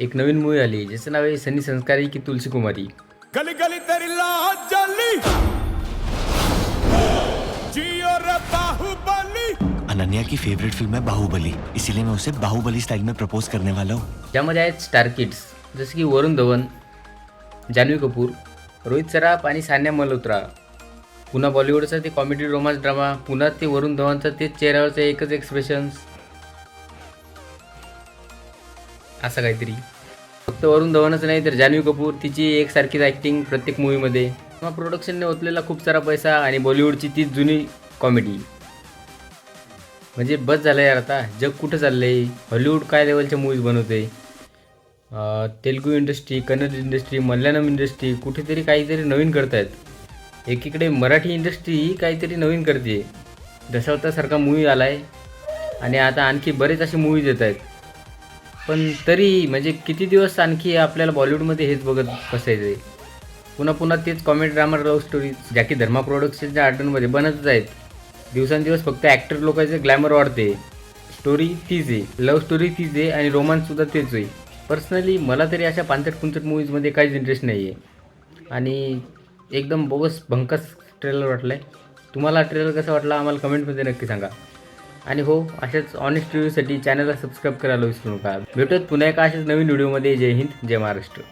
एक नवीन मूवी आली ज्याचं नाव आहे सनी संस्कारी की तुलसी कुमारी. गली गली तेरी अनन्या की फेवरेट फिल्म है बाहुबली। इसीलिए मैं उसे बाहुबली स्टाइल में प्रपोज करने वाला हूँ। ज्यामध्ये आहेत स्टार किड्स जसं की वरुण धवन जान्हवी कपूर रोहित सराफ आणि सान्या मल्होत्रा. पुन्हा बॉलिवूडचा ते कॉमेडी रोमांस ड्रामा पुन्हा ते वरुण धवनचं तेच चेहऱ्यावरचं एकच एक्सप्रेशन्स असं काहीतरी. फक्त वरुण धवनच नाही तर जान्हवी कपूर तिची एकसारखीच ॲक्टिंग प्रत्येक मूवीमध्ये किंवा प्रोडक्शनने ओतलेला खूप सारा पैसा आणि बॉलिवूडची तीच जुनी कॉमेडी म्हणजे बस झालं यार आता. जग कुठं चाललं आहे हॉलिवूड काय लेवलच्या मूवीज बनवते? Telugu industry Kannada industry Malayalam industry कुठेतरी काहीतरी नवीन करतायत. एकीकडे मराठी इंडस्ट्री ही काहीतरी नवीन करते दशावतासारखा मूवी आला आहे आणि आता आणखी बरेच असे मूवीज येत आहेत पण तरी म्हणजे किती दिवस आणखी आपल्याला बॉलिवूडमध्ये हेच बघत बसायचं आहे? पुन्हा पुन्हा तेच कॉमेडी ड्रामा लव्ह स्टोरीज ज्या की धर्मा प्रोडक्शनच्या आर्टनमध्ये बनतच आहेत. दिवसांदिवस फक्त ॲक्टर लोकांचे ग्लॅमर वाढते. स्टोरी तीच आहे. लव्ह स्टोरी तीच आहे आणि रोमांससुद्धा तेच आहे. पर्सनली मला तरी अशा पांचट पुंचट मूवीजमध्ये काहीच इंटरेस्ट नाही आहे आणि एकदम बोगस भंकस ट्रेलर वाटलं आहे तुम्हाला ट्रेलर कसा वाटला? आम्हाला कमेंटमध्ये नक्की सांगा. आणि हो अशाच ऑनेस्ट रिव्ह्यूसाठी चॅनलला सबस्क्राईब करायला विसरू नका. भेटत पुन्हा एका अशाच नवीन व्हिडिओमध्ये जय हिंद जय महाराष्ट्र.